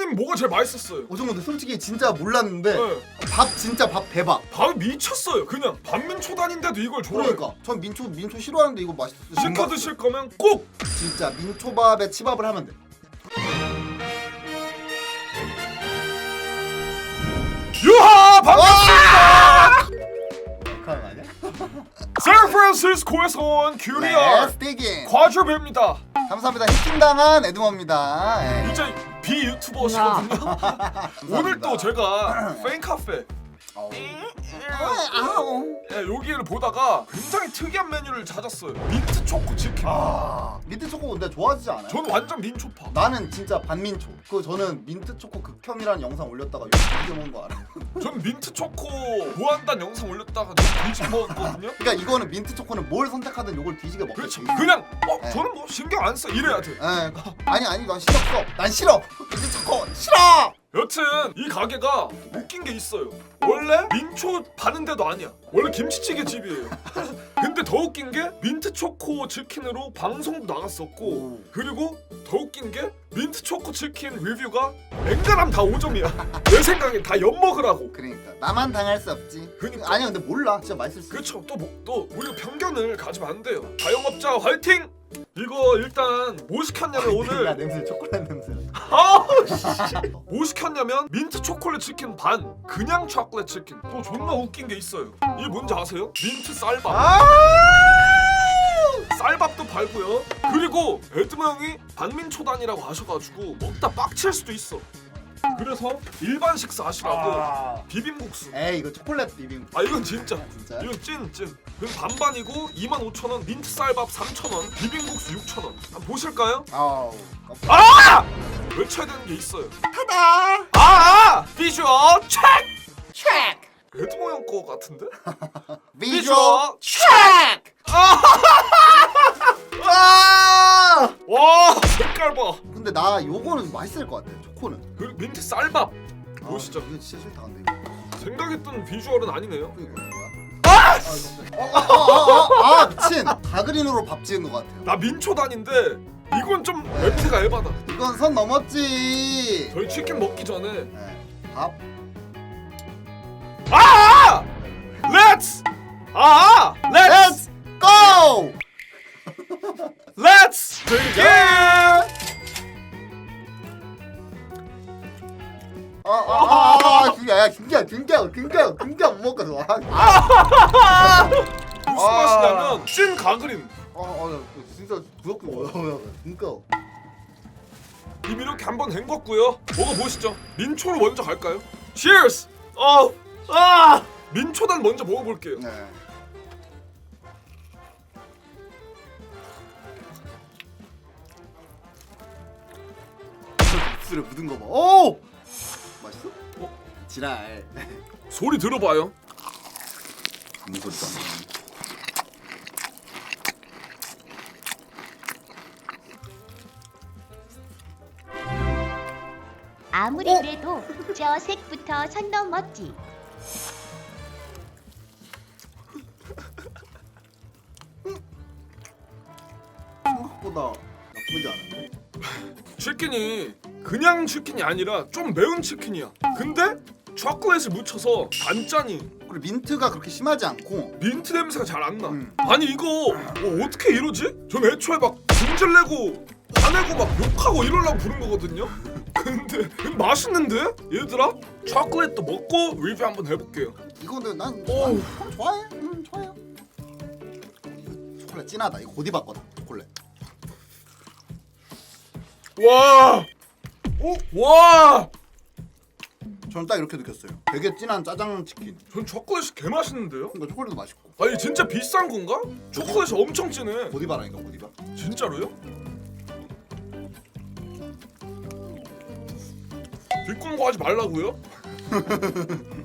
오정원님 뭐가 제일 맛있었어요? 오정근데 솔직히 진짜 몰랐는데 네. 밥 진짜 밥 대박. 밥 미쳤어요. 그냥 반민초단인데도 이걸 좋아해요. 그러니까 전 민초 민초 싫어하는데 이거 맛있어. 시켜 드실 거면 꼭 진짜 민초밥에 치밥을 하면 돼. 유하 반갑습니다. 그건 아니야? 샌프란시스코에서 온 네, 큐리어 스테이킹. 과주배입니다. 감사합니다. 해킹당한 에드머입니다. 예. 이제 비 유튜버시거든요. 오늘 또. 제가 페인 카페 아우. 예, 여기를 보다가 굉장히 특이한 메뉴를 찾았어요. 민트 초코 치킨. 아, 민트 초코 근데 좋아하지 않아요? 저는 완전 민초파. 나는 진짜 반민초. 그 저는 민트 초코 극혐이라는 영상 올렸다가 욕 먹은 거 알아요? 전 민트 초코 보안단 영상 올렸다가 너무 뒤지게 먹었거든요. 그러니까 이거는 민트 초코는 뭘 선택하든 욕을 뒤지게 먹어. 그렇죠. 그냥 어 네. 저는 뭐 신경 안 써. 이래야 돼. 예. 아니 아니 난 싫어 없어. 난 싫어. 민트 초코 싫어. 여튼 이 가게가 웃긴 게 있어요. 원래 민초 파는 데도 아니야. 원래 김치찌개 집이에요. 근데 더 웃긴 게 민트 초코 치킨으로 방송도 나갔었고 오. 그리고 더 웃긴 게 민트 초코 치킨 리뷰가 앵간하면 다 5점이야. 내 생각엔 다 엿먹으라고. 그러니까 나만 당할 수 없지. 그러니까. 아니야 근데 몰라. 진짜 맛있을 수. 그렇죠. 또 뭐, 또 우리가 편견을 가지면 안 돼요. 자영업자 화이팅! 이거 일단 뭐 시켰냐면 야 오늘 냄새 초콜릿 냄새. 아우 씨. 뭐 시켰냐면 민트 초콜릿 치킨 반 그냥 초콜릿 치킨 또 존나 웃긴 게 있어요 이게 뭔지 아세요? 민트 쌀밥 아! 쌀밥도 팔고요 그리고 에드모 형이 반민초단이라고 하셔가지고 먹다 빡칠 수도 있어 그래서 일반 식사 하시라고 아. 비빔국수 에이 이거 초콜릿 비빔. 아 이건 진짜 진짜? 이건 찐 찐 그럼 반반이고 25,000원 민트 쌀밥 3,000원 비빔국수 6,000원 한번 보실까요? 아우. 아! 외쳐야 되는 게 있어요 하다. 아! 비주얼 체크! 체크. 에드모 형거 같은데? 비주얼 체크! 아! 와 색깔 봐 근데 나 요거는 맛있을 것 같아. 초코는. 그리고 민트 쌀밥 아, 이거 진짜 싫다 근데. 이거. 생각했던 비주얼은 아니네요 이거 뭐야? 아! 아, 아, 아, 아, 미친! 가그린으로 밥 지은 것 같아요. 나 민초단인데 이건 좀 냄새가 에바다 이건 선 넘었지. 저희 치킨 먹기 전에 네. 밥. 아! 렛츠! 아! 렛츠! 고! 렛츠! begin! 아, 아, 아, 아, 진짜, 야, 진짜, 진짜, 진짜, 진짜 못 먹겠어. 아, 무슨 맛이냐면 찐 가그린 아, 아, 나 진짜 무섭게 먹어. 진짜. 입 이렇게 한번 헹궜고요 먹어보시죠 민초로 먼저 갈까요? Cheers! 어, 아! 민초단 먼저 먹어볼게요 네. 입술에 묻은 거 봐. 오! 맛있어? 어? 지랄. 소리 들어봐요 아무 소리도 안 나. 아무리 어? 그래도 저 색부터 선 넘었지. 생각보다 나쁘지 않은데? 치킨이 그냥 치킨이 아니라 좀 매운 치킨이야 근데 초콜릿을 묻혀서 단짠이 그리고 민트가 그렇게 심하지 않고 민트 냄새가 잘 안 나. 음. 아니 이거 어, 어떻게 이러지? 전 애초에 막 승질내고 화내고 막 욕하고 이러려고 부른 거거든요. 근데 맛있는데 얘들아? 초콜릿도 먹고 리뷰 한번 해볼게요. 이거 근데 난 어우. 난 좋아해. 음, 좋아요. 이거 초콜릿 진하다. 이거 고디바 거다. 초콜릿. 와, 오, 와, 저는 딱 이렇게 느꼈어요. 되게 진한 짜장 치킨. 전 초콜릿이 개 맛있는데요? 그러니까 초콜릿도 맛있고. 아니 진짜 비싼 건가? 초콜릿이 엄청 진해. 고디바라니까 고디바. 진짜로요? 뒷광고 하지 말라고요?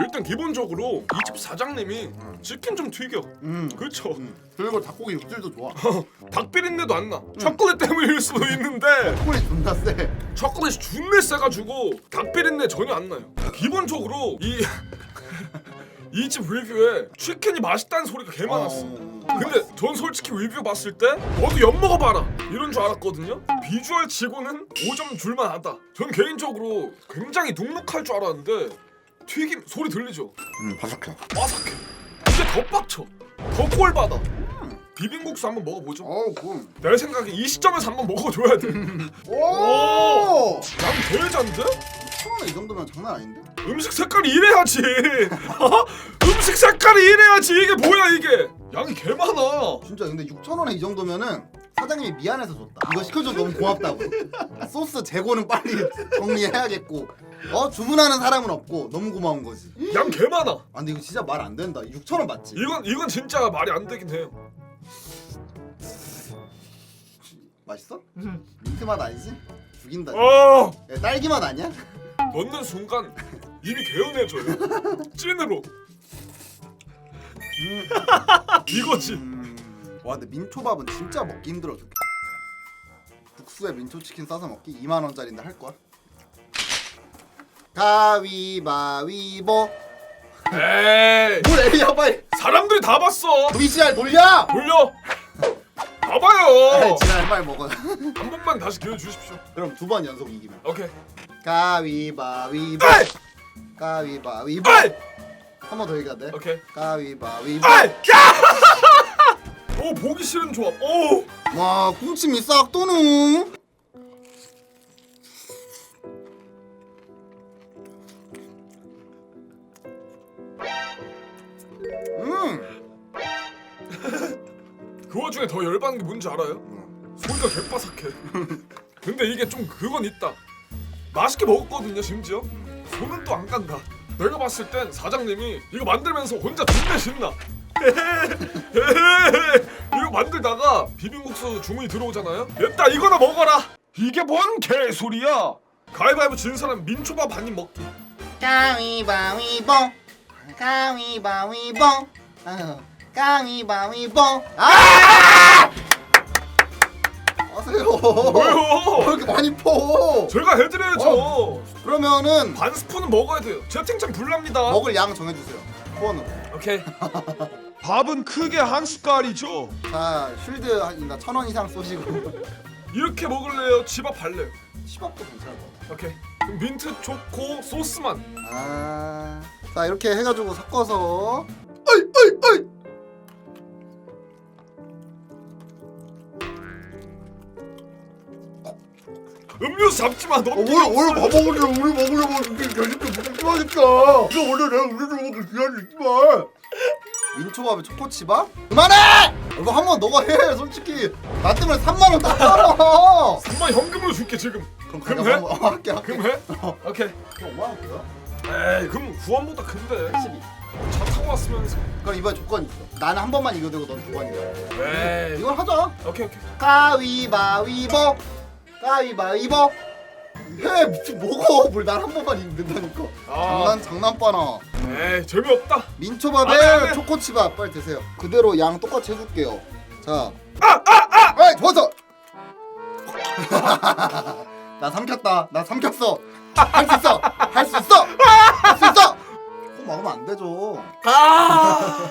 일단 기본적으로 이 집 사장님이 치킨 좀 튀겨. 음. 그렇죠. 음. 그리고 닭고기 육질도 좋아. 닭비린내도 안 나. 초콜릿 때문일 수도 있는데 초콜릿 존나 세. 초콜릿이 준내 세가지고 닭비린내 전혀 안 나요. 기본적으로 이 이 집 리뷰에 치킨이 맛있다는 소리가 개 많았어. 근데 전 솔직히 리뷰 봤을 때 너도 엿 먹어봐라. 이런 줄 알았거든요. 비주얼 치고는 5점 줄만하다. 전 개인적으로 굉장히 눅눅할 줄 알았는데 튀김 소리 들리죠? 음 바삭해. 바삭해. 이제 더 빡쳐. 더 꼴받아. 비빔국수 한번 먹어보죠. 어우 굿내 생각에 이 시점에서 한번 먹어줘야 돼. 오! 양 대자인데? 처음에 이 정도면 장난 아닌데? 음식 색깔이 이래야지 어? 음식 색깔이 이래야지 이게 뭐야 이게 양이 개 많아 진짜 근데 6천 원에 이 정도면은 사장님이 미안해서 줬다. 이거 시켜줘서 너무 고맙다고. 소스 재고는 빨리 정리해야겠고, 어 주문하는 사람은 없고 너무 고마운 거지. 양 개 많아 아 근데 이거 진짜 말 안 된다. 6천 원 맞지? 이건 이건 진짜 말이 안 되긴 해요. 맛있어? 민트 맛 아니지? 죽인다. 어 야, 딸기 맛 아니야? 넣는 순간 입이 개운해져요. 찐으로. 이거지. 음. 와 근데 민초밥은 진짜 먹기 힘들어. 국수에 민초 치킨 싸서 먹기 2만 원짜리인데 할 거야? 가위바위보. 에이 뭘 애야 빨리. 사람들이 다 봤어. VCR 돌려. 돌려. 봐봐요. 지랄 빨리 먹어. 한 번만 다시 기회 주십시오. 그럼 두 번 연속 이기면. 오케이. 가위바위보. 에이 가위바위보. 에이 한 번 더 얘기해야 돼. 오케이. 가위바위보. 에이 야! 오 보기 싫은 조합. 오와 꿍침이 싹 도누. 음. 그 와중에 더 열받는 게 뭔지 알아요? 소리가 개바삭해. 근데 이게 좀 그건 있다. 맛있게 먹었거든요, 심지어. 손은 또 안 간다. 내가 봤을 땐 사장님이 이거 만들면서 혼자 존나 신나. 이거 만들다가 비빔국수 주문이 들어오잖아요. 됐다, 이거나 먹어라. 이게 뭔 개소리야? 가위바위보 진 사람 민초밥 한 입 먹기. 가위바위보. 가위바위보. 어, 가위바위보. 아! 하세요. 왜 왜요? 이렇게 많이 퍼? 제가 해드려야죠. 그러면은 반 스푼은 먹어야 돼요. 채팅창 불납니다. 먹을 양 정해주세요. 코어는. 오케이. 밥은 크게 한 숟갈이죠. 자 쉴드 나천 원 이상 쏘시고. 이렇게 먹을래요? 집 앞 할래요? 시밥도 괜찮을 것 같아. 오케이. 그럼 민트 초코 소스만. 아, 자 이렇게 해가지고 섞어서. 음료수 잡지 마. 너. 어, 원래 원래 밥 먹으려 우리 먹으려고 이렇게 열심히 먹으니까. 이거 원래 내가 우리를 먹을 기한이 있지만. 민초밥에 초코치밥? 그만해! 이거 한 번 너가 해 솔직히 나 때문에 3만 원 땄잖아 3만 현금으로 줄게 지금. 그럼 가자 해? 한번 어, 할게 할게 그럼 해? 오케이. 그럼 5만 원 줘요? 에이 그럼 후원보다 큰데. 12 차 타고 왔으면서. 그럼 이번에 조건이 있어 나는 한 번만 이겨도 되고 넌 두 번이야 에이. 이걸 하자 오케이 오케이. 가위바위보 가위바위보. 해 미친 먹어 뭘난 한 번만 된다니까 아. 장난 장난빠나. 에이 재미없다. 민초밥에 해. 초코치밥. 빨리 드세요. 그대로 양 똑같이 해줄게요. 자. 아아아! 아, 좋았어. 나 삼켰다. 나 삼켰어. 할 수 있어. 할 수 있어. 할 수 있어. 코 먹으면 안 되죠. 아.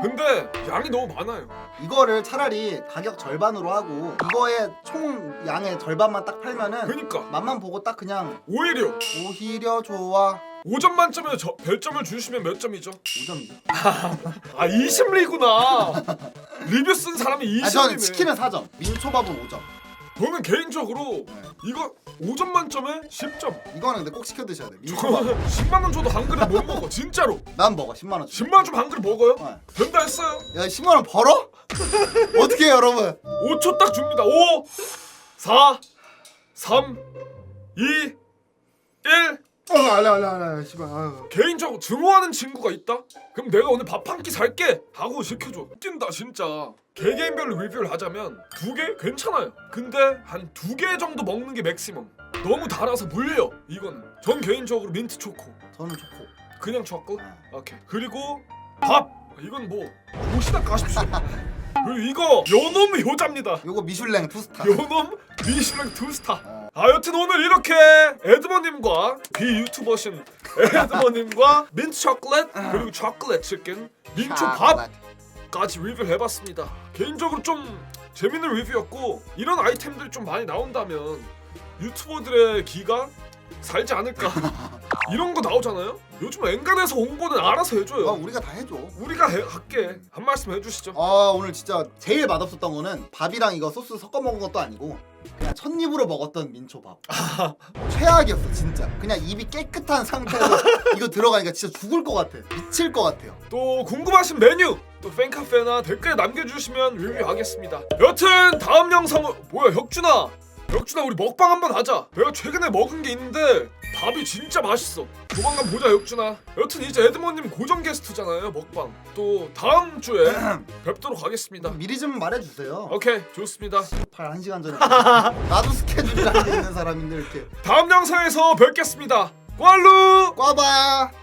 근데 양이 너무 많아요. 이거를 차라리 가격 절반으로 하고 이거의 총 양의 절반만 딱 팔면은 그니까 맛만 보고 딱 그냥 오히려 오히려 좋아 5점 만점에 저, 별점을 주시면 몇 점이죠? 5점이죠 아 20리구나. 리뷰 쓴 사람이 20이네. 아 저는 치킨은 4점 민초밥은 5점 저는 개인적으로 네. 이거 5점 만점에 10점. 이거는 근데 꼭 시켜 드셔야 돼 저는 10만 원 줘도 한 그릇 못 먹어 진짜로. 난 먹어 10만 원 줘. 10만 원 주면 한 그릇 먹어요? 네. 된다 했어요. 야 10만 원 벌어? 어떻게 해요 여러분 5초 딱 줍니다. 5 4 3 2 1 어 알래 알래 알래 씨발 아유. 개인적으로 증오하는 친구가 있다? 그럼 내가 오늘 밥 한 끼 살게! 하고 시켜줘. 웃긴다 진짜. 개개인별로 리뷰를 하자면 두 개? 괜찮아요. 근데 한 두 개 정도 먹는 게 맥시멈. 너무 달아서 물려 이건 전 개인적으로 민트 초코. 저는 좋고 그냥 초코? 아. 오케이. 그리고 밥! 이건 뭐 보시다 가십시오. 그리고 이거 요놈 효자입니다. 요거 미슐랭 투스타. 요놈 미슐랭 투스타 어. 아 여튼 오늘 이렇게 에드머님과 비유튜버신 에드머님과 민트 초콜릿 그리고 초콜릿 치킨 민초 밥까지 리뷰를 해봤습니다. 개인적으로 좀 재밌는 리뷰였고 이런 아이템들이 좀 많이 나온다면 유튜버들의 기가 살지 않을까 이런 거 나오잖아요. 요즘 엔간에서 홍보는 알아서 아, 해줘요. 우리가 다 해줘. 우리가 해, 할게 한 말씀 해주시죠. 아 오늘 진짜 제일 맛없었던 거는 밥이랑 이거 소스 섞어 먹은 것도 아니고 첫 입으로 먹었던 민초밥. 최악이었어 진짜. 그냥 입이 깨끗한 상태에서 이거 들어가니까 진짜 죽을 것 같아. 미칠 것 같아요. 또 궁금하신 메뉴! 또 팬카페나 댓글에 남겨주시면 리뷰하겠습니다. 여튼 다음 영상은 뭐야 혁준아! 혁준아 우리 먹방 한번 하자. 내가 최근에 먹은 게 있는데 밥이 진짜 맛있어. 조만간 보자 혁준아. 여튼 이제 에드먼님 고정 게스트잖아요 먹방. 또 다음 주에 뵙도록 하겠습니다. 미리 좀 말해주세요 오케이 좋습니다. 팔 1시간 전에 나도 스케줄이라는 게 있는 사람인데 이렇게 다음 영상에서 뵙겠습니다. 꽈루 꽈봐